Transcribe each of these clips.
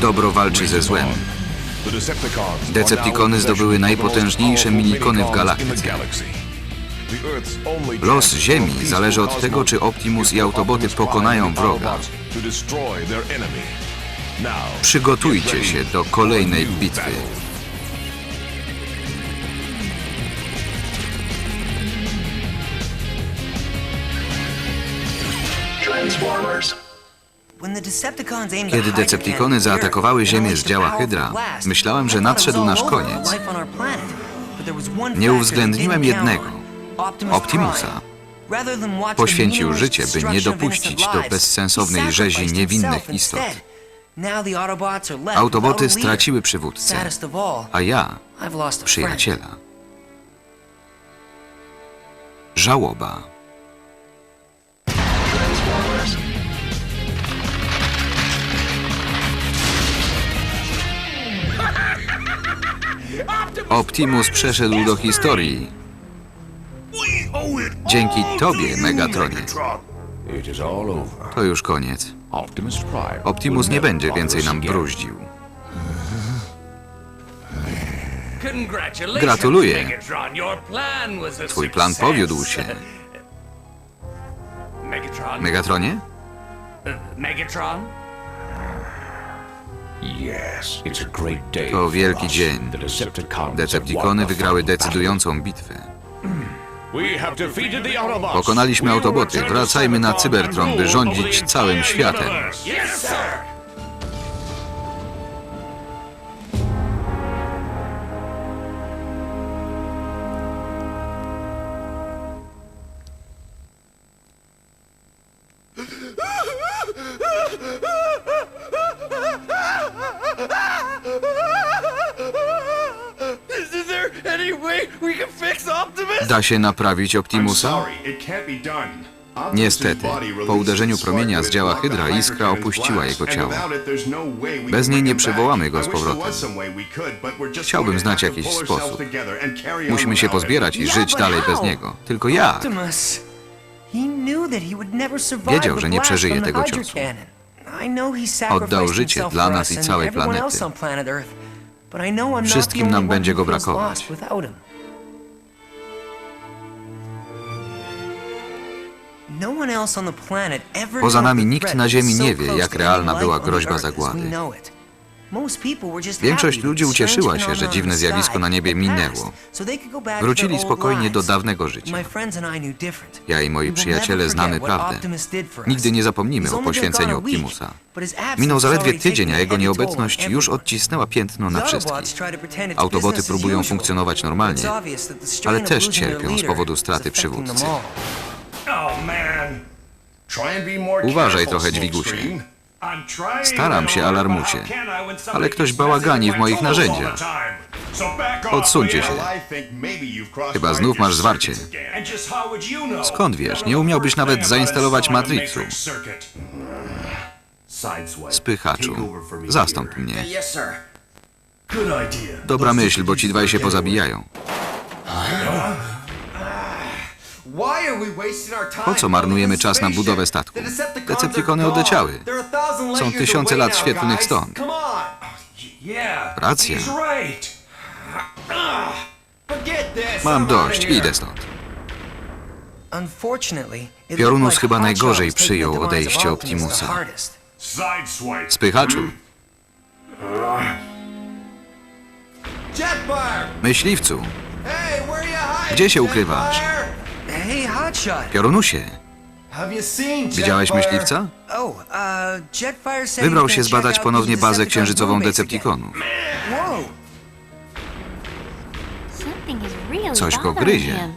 Dobro walczy ze złem. Decepticony zdobyły najpotężniejsze minikony w galaktyce. Los Ziemi zależy od tego, czy Optimus i Autoboty pokonają wroga. Przygotujcie się do kolejnej bitwy. Kiedy Decepticony zaatakowały Ziemię z działa Hydra, myślałem, że nadszedł nasz koniec. Nie uwzględniłem jednego. Optimusa. Poświęcił życie, by nie dopuścić do bezsensownej rzezi niewinnych istot. Autoboty straciły przywódcę, a ja przyjaciel. przyjaciela. Żałoba. Optimus przeszedł do historii. Dzięki tobie, Megatronie. To już koniec. Optimus nie będzie więcej nam bruździł. Gratuluję. Twój plan powiódł się. Megatronie? Megatron? To wielki dzień. Decepticony wygrały decydującą bitwę. Pokonaliśmy Autoboty. Wracajmy na Cybertron, by rządzić całym światem. Da się naprawić Optimusa? Niestety, po uderzeniu promienia z działa Hydra iskra opuściła jego ciało. Bez niej nie przywołamy go z powrotem. Chciałbym znać jakiś sposób. Musimy się pozbierać i żyć dalej bez niego. Tylko jak? Wiedział, że nie przeżyje tego ciosu. Oddał życie dla nas i całej planety. Wszystkim nam będzie go brakować. Poza nami nikt na Ziemi nie wie, jak realna była groźba zagłady. Większość ludzi ucieszyła się, że dziwne zjawisko na niebie minęło. Wrócili spokojnie do dawnego życia. Ja i moi przyjaciele znamy prawdę. Nigdy nie zapomnimy o poświęceniu Optimusa. Minął zaledwie tydzień, a jego nieobecność już odcisnęła piętno na wszystkich. Autoboty próbują funkcjonować normalnie, ale też cierpią z powodu straty przywódcy. Oh. Uważaj trochę, dźwigusie. Staram się, alarmusie, ale ktoś bałagani w moich narzędziach. Odsuńcie się. Chyba znów masz zwarcie. Skąd wiesz? Nie umiałbyś nawet zainstalować Matrixu. Spychaczu, zastąp mnie. Dobra myśl, bo ci dwaj się pozabijają. Po co marnujemy czas na budowę statku? Decepticony odleciały. Są tysiące lat świetlnych stąd. Racja. Mam dość, idę stąd. Piorunus chyba najgorzej przyjął odejście Optimusa. Spychaczu, myśliwcu, Gdzie się ukrywasz? Piorunusie, widziałeś myśliwca? Wybrał się zbadać ponownie bazę księżycową Decepticonów. Coś go gryzie.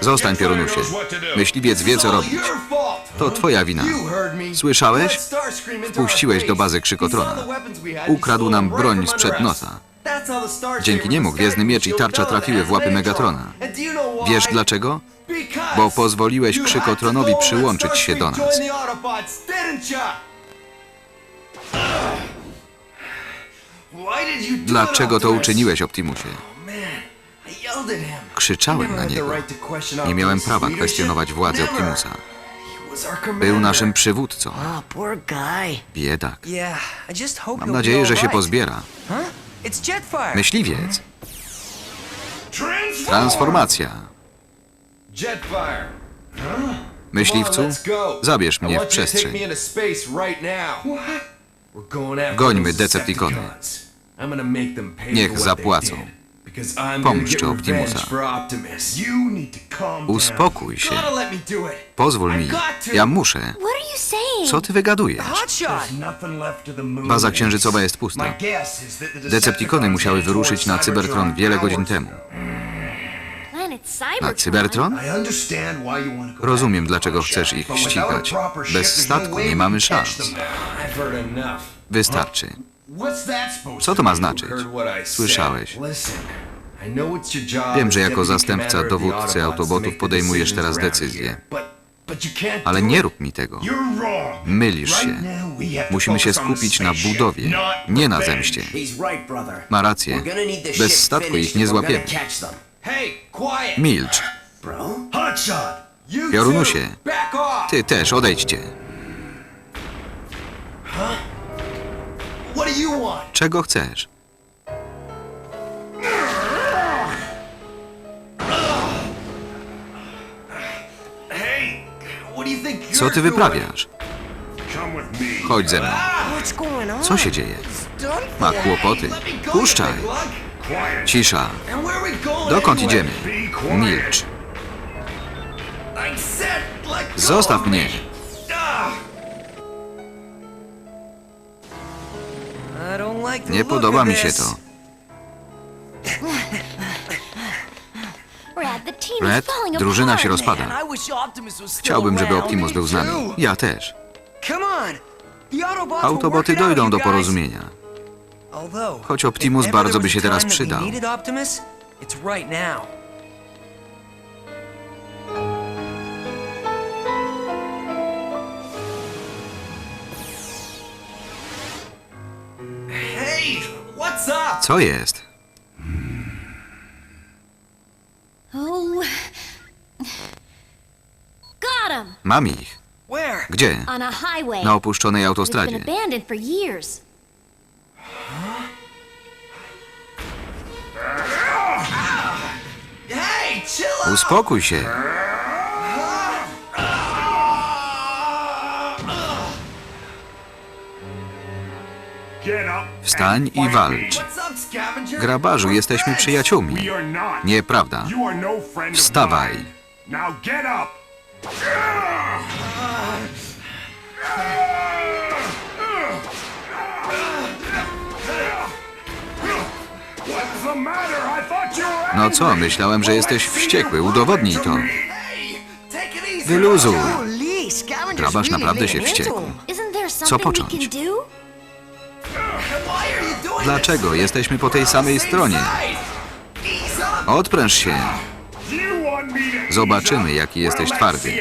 Zostań, piorunusie. Myśliwiec wie, co robić. To twoja wina. Słyszałeś? Wpuściłeś do bazy Krzykotrona. Ukradł nam broń sprzed nosa. Dzięki niemu Gwiezdny Miecz i Tarcza trafiły w łapy Megatrona. Wiesz dlaczego? Bo pozwoliłeś Krzykotronowi przyłączyć się do nas. Dlaczego to uczyniłeś, Optimusie? Krzyczałem na niego. Nie miałem prawa kwestionować władzy Optimusa. Był naszym przywódcą. Biedak. Mam nadzieję, że się pozbiera. Myśl... Myśliwiec. Transformacja. Jetfire. Myśliwcu, zabierz mnie w przestrzeń. Gońmy Decepticony. Niech zapłacą. Pomszczę Optimusa. Uspokój się. Pozwól mi. Ja muszę. What are you saying? Co ty wygadujesz? Baza księżycowa jest pusta. Decepticony musiały wyruszyć na Cybertron wiele godzin temu. Planet Cybertron? Na Cybertron? Rozumiem, dlaczego chcesz ich ścigać. Bez statku nie mamy szans. Wystarczy. Co to ma znaczyć? Słyszałeś. Wiem, że jako zastępca dowódcy autobotów podejmujesz teraz decyzję. Ale nie rób mi tego. Mylisz się. Musimy się skupić na budowie, nie na zemście. Ma rację. Bez statku ich nie złapiemy. Milcz. Piorunusie, ty też odejdźcie. Czego chcesz? Co ty wyprawiasz? Chodź ze mną. What's going on? Co się dzieje? Ma kłopoty. Puszczaj. Cisza. Dokąd idziemy? Milcz. Zostaw mnie. Nie podoba mi się to. Red, drużyna się rozpada. Chciałbym, żeby Optimus był z nami. Ja też. Autoboty dojdą do porozumienia. Choć Optimus bardzo by się teraz przydał. Co jest? Oh. Got him! Mam ich. Gdzie? On a highway. Na opuszczonej It's been autostradzie. abandoned for years. Uspokój się. Wstań i walcz. Grabarzu, jesteśmy przyjaciółmi. Nieprawda. Wstawaj. No co, myślałem, że jesteś wściekły. Udowodnij to. Wyluzuj. Grabarz naprawdę się wściekł. We począć? Dlaczego? Jesteśmy po tej samej stronie. Odpręż się. Zobaczymy, jaki jesteś twardy.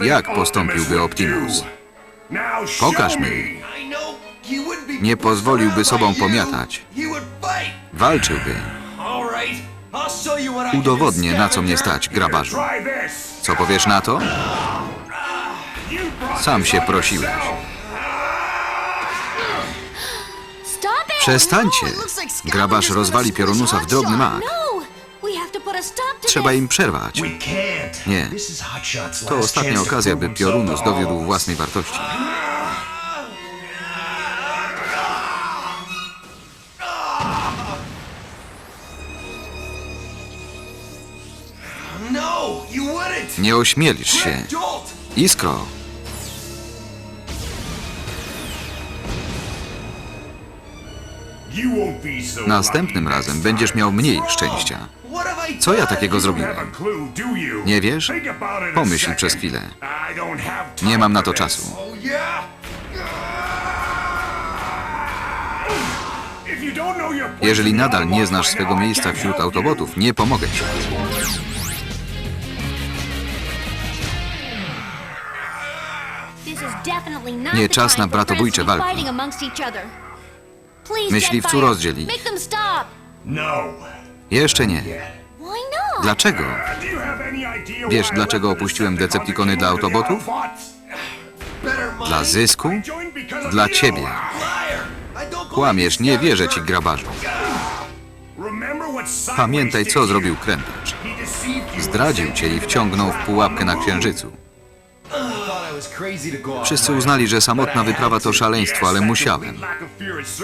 Jak postąpiłby Optimus Pokaż mi. Nie pozwoliłby sobą pomiatać. Walczyłby. Udowodnię, na co mnie stać, grabarzu. Co powiesz na to? Sam się prosiłeś. Przestańcie. No, Grabarz rozwali piorunusa w drobny mak. No! Trzeba im przerwać. Nie. To ostatnia okazja, by piorunus dowiódł własnej wartości. Nie ośmielisz się. Iskro, następnym razem będziesz miał mniej szczęścia. Co ja takiego zrobiłem? Nie wiesz? Pomyśl przez chwilę. Nie mam na to czasu. Jeżeli nadal nie znasz swego miejsca wśród autobotów, nie pomogę ci. Nie czas na bratobójcze walki. Myśliwcu, rozdziel ich. Jeszcze nie. Dlaczego? Wiesz, dlaczego opuściłem Decepticon Decepticony dla Autobotów? Dla zysku? Dla ciebie. Kłamiesz, nie wierzę ci, grabarzu. Pamiętaj, co zrobił you Zdradził cię i wciągnął w pułapkę na księżycu. Wszyscy uznali, że samotna wyprawa to szaleństwo, ale musiałem.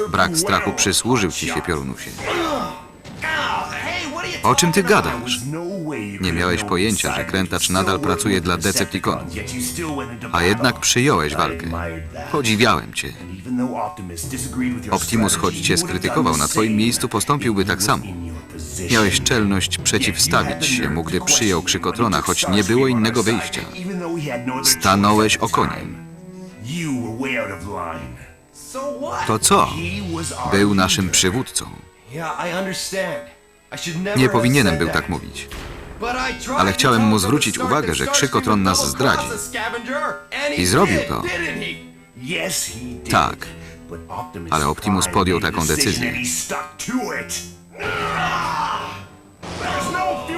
Brak strachu przysłużył ci się, Piorunusie. O czym ty gadasz? Nie miałeś pojęcia, że krętacz nadal pracuje dla Decepticonów. A jednak przyjąłeś walkę. Podziwiałem cię. Optimus, choć cię skrytykował, na twoim miejscu postąpiłby tak samo. Miałeś czelność przeciwstawić się mu, gdy przyjął krzykotrona, choć nie było innego wyjścia. Stanąłeś okoniem. To co? Był naszym przywódcą. Nie powinienem był tak mówić. Ale chciałem mu zwrócić uwagę, że Krzykotron nas zdradzi. I zrobił to. Tak, ale Optimus podjął taką decyzję.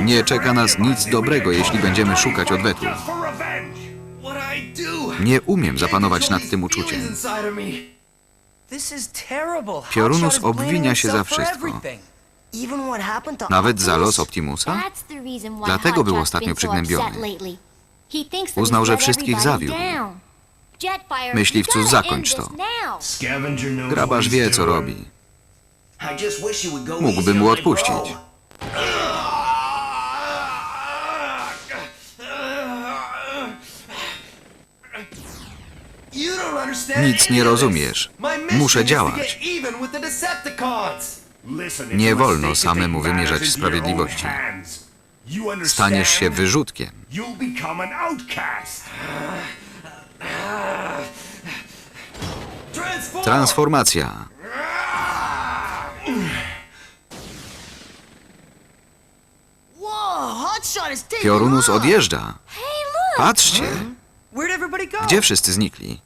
Nie czeka nas nic dobrego, jeśli będziemy szukać odwetu. Nie umiem zapanować nad tym uczuciem. Piorunus obwinia się za wszystko. Nawet za los Optimusa? Dlatego był ostatnio przygnębiony. Uznał, że wszystkich zawiódł. Myśliwcu, zakończ to. Grabarz wie, co robi. Mógłby mu odpuścić. Nic nie rozumiesz. Muszę działać. Nie wolno samemu wymierzać sprawiedliwości. Staniesz się wyrzutkiem. Transformacja. Piorunus odjeżdża. Patrzcie, gdzie wszyscy znikli.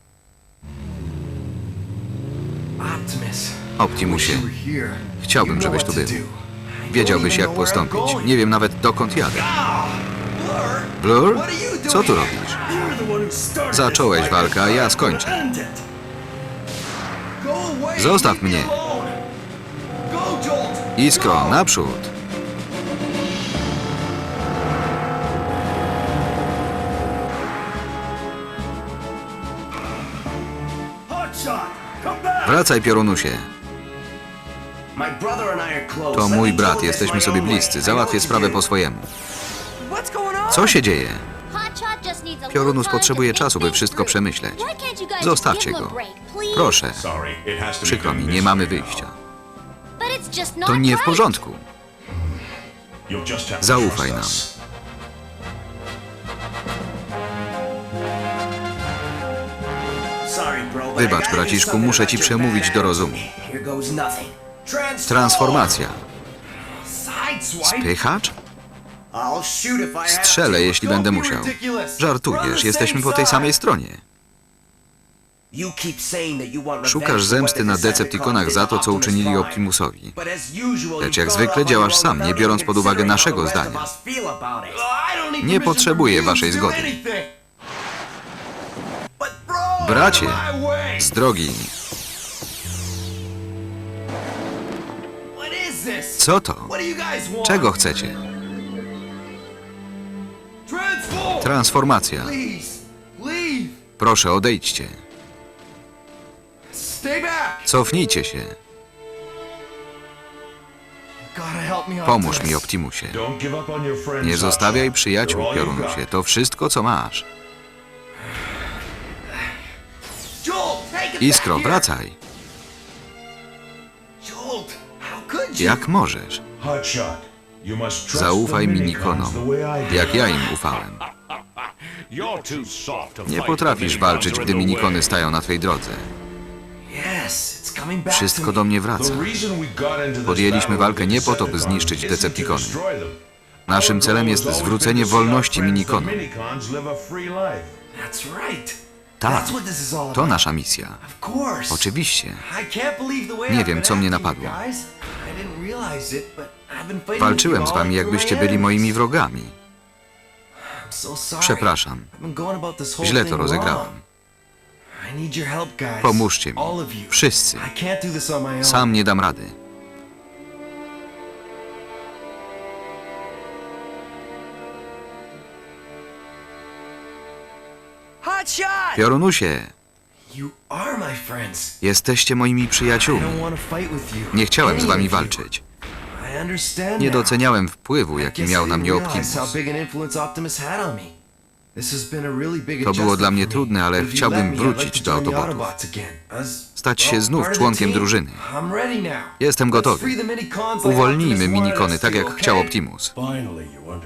Optimusie, chciałbym, żebyś tu był. Wiedziałbyś, jak postąpić. Nie wiem nawet, dokąd jadę. Blur? Co tu robisz? Zacząłeś walkę, a ja skończę. Zostaw mnie. Iskro, naprzód. Wracaj, Piorunusie. To mój brat, jesteśmy sobie bliscy. Załatwię sprawę po swojemu. Co się dzieje? Piorunus potrzebuje czasu, by wszystko przemyśleć. Zostawcie go. Proszę. Przykro mi, nie mamy wyjścia. To To nie w porządku. Zaufaj nam. Wybacz, braciszku, muszę ci przemówić do rozumu. Transformacja. Spychacz? Strzelę, jeśli będę musiał. Żartujesz, jesteśmy po tej samej stronie. Szukasz zemsty na Decepticonach za to, co uczynili Optimusowi. Lecz jak zwykle działasz sam, nie biorąc pod uwagę naszego zdania. Nie potrzebuję waszej zgody. Bracie, z drogi, co to? Czego chcecie? Transformacja. Proszę, odejdźcie. Cofnijcie się. Pomóż mi, Optimusie. Nie zostawiaj przyjaciół, Piorunusie. To wszystko, co masz. Iskro, wracaj. Jak możesz? Zaufaj mi, Nikonom, Jak ja im ufałem. Nie potrafisz walczyć, gdy minikony stają na twej drodze. Wszystko do mnie wraca. Podjęliśmy walkę nie po to, by zniszczyć Decepticony. Naszym celem jest zwrócenie wolności minikonom. Tak, to nasza misja. Oczywiście. Nie wiem, co mnie napadło. Guys. I didn't realize it, but I've been fighting Walczyłem z wami, jakbyście byli moimi wrogami. I'm so sorry. Przepraszam. I've been going about this whole Źle thing to rozegrałem. wrong. I need your help, guys. Pomóżcie mi. All of you. Wszyscy. I can't do this on my own. Sam nie dam rady. Piorunusie, jesteście moimi przyjaciółmi. Nie chciałem z wami walczyć. Nie doceniałem wpływu, jaki miał na mnie Optimus. To było dla mnie trudne, ale chciałbym wrócić to do Autobotów. Autobots again. As, Stać się znów part of the członkiem drużyny. I'm ready now. Jestem gotowy. Uwolnijmy minikony tak, to, jak chciał Optimus.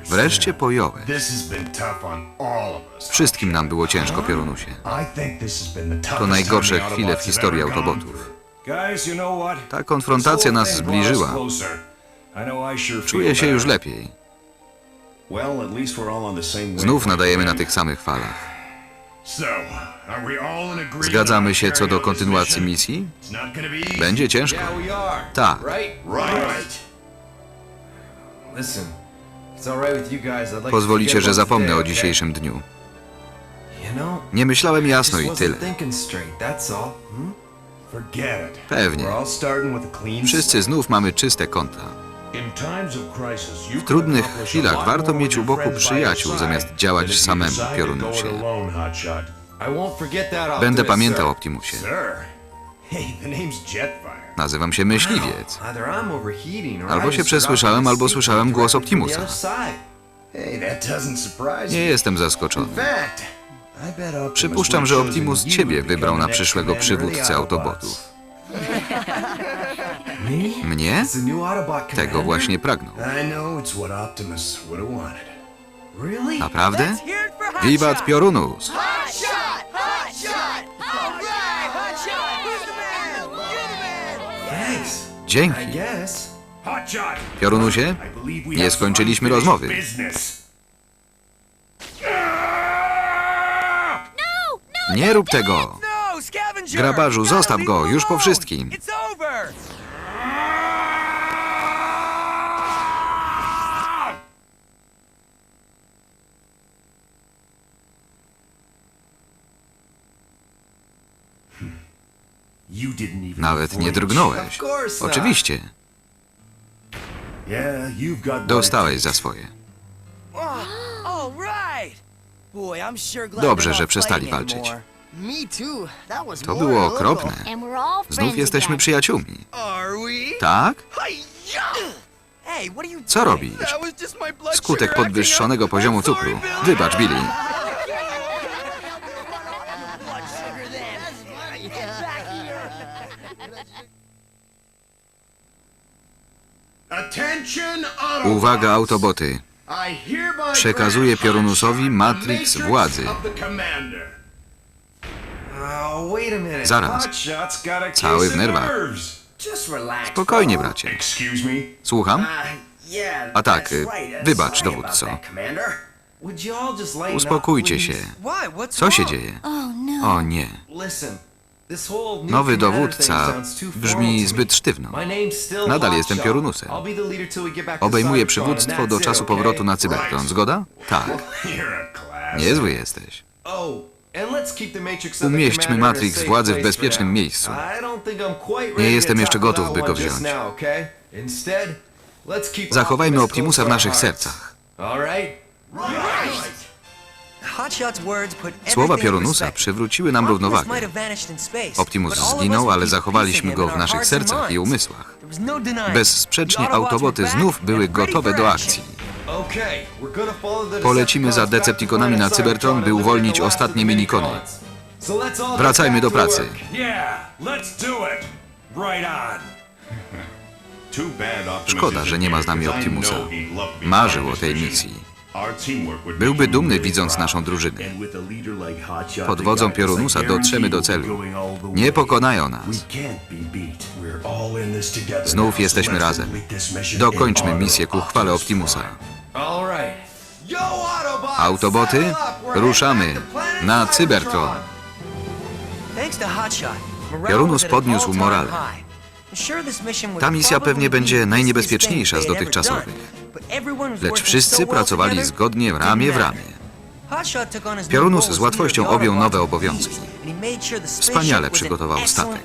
Wreszcie pojąłem. Wszystkim nam było ciężko, Piorunusie. To najgorsze chwile w historii Autobotów. Ta konfrontacja nas zbliżyła. Czuję się już lepiej. Znów nadajemy na tych samych falach. Zgadzamy się co do kontynuacji misji? Będzie ciężko. Tak. Pozwolicie, że zapomnę o dzisiejszym dniu. Nie myślałem jasno i tyle. Hmm? Pewnie. Wszyscy znów mamy czyste konta. W trudnych chwilach warto mieć u boku przyjaciół, zamiast działać samemu, Piorunusie. Będę pamiętał. Optimusie. Nazywam się Myśliwiec. Albo się przesłyszałem, albo słyszałem głos Optimusa. Nie jestem zaskoczony. Przypuszczam, że Optimus ciebie wybrał na przyszłego przywódcę. Autobotów. Mnie? Tego właśnie pragnął. Naprawdę? Wiwat Piorunus! Dzięki. Piorunusie, nie skończyliśmy rozmowy. business. Nie rób tego! Grabarzu, zostaw go, już po wszystkim. Nawet nie drgnąłeś. Of course not. Oczywiście, Yeah, you've got what it dostałeś za swoje. Dobrze, że przestali walczyć. To było okropne. Znów jesteśmy przyjaciółmi. Tak? Co robisz? Skutek podwyższonego poziomu cukru. Wybacz, Billy. Uwaga, Autoboty. I hereby Przekazuję Piorunusowi Matrix władzy. of the Commander. Oh, wait a minute. Zaraz. Cały w nerwach. nerves. Just relax. Spokojnie, bracie. Excuse me? Słucham? Uh, yeah, A tak, y, right. Wybacz, dowódco. that, Commander. Would you all just lighten up, Uspokójcie się. Co się dzieje? O nie. Nowy dowódca brzmi zbyt sztywno. Nadal jestem. Piorunusem. Obejmuję przywództwo do czasu powrotu na Cybertron. Zgoda? Tak. Niezły jesteś. Oh, Umieśćmy a Matrix władzy w bezpiecznym miejscu. Nie jestem jeszcze gotów, by go wziąć. Zachowajmy Optimus Optimusa w naszych sercach. All right? Słowa Piorunusa przywróciły nam równowagę. Optimus zginął, ale zachowaliśmy go w naszych sercach i umysłach. Bezsprzecznie Autoboty znów były gotowe do akcji. Polecimy za Decepticonami na Cybertron, by uwolnić ostatnie minikony. Wracajmy do pracy. Szkoda, że nie ma z nami Optimusa. Marzył o tej misji. Byłby dumny, widząc naszą drużynę. Pod wodzą Piorunusa dotrzemy do celu. Nie pokonają nas. Znów jesteśmy razem. Dokończmy misję ku chwale Optimus Optimusa. Autoboty, ruszamy na Cybertron. Piorunus podniósł morale. Ta misja pewnie będzie najniebezpieczniejsza z dotychczasowych. Lecz wszyscy pracowali zgodnie ramię w ramię. Piorunus z łatwością objął nowe obowiązki. Wspaniale przygotował statek.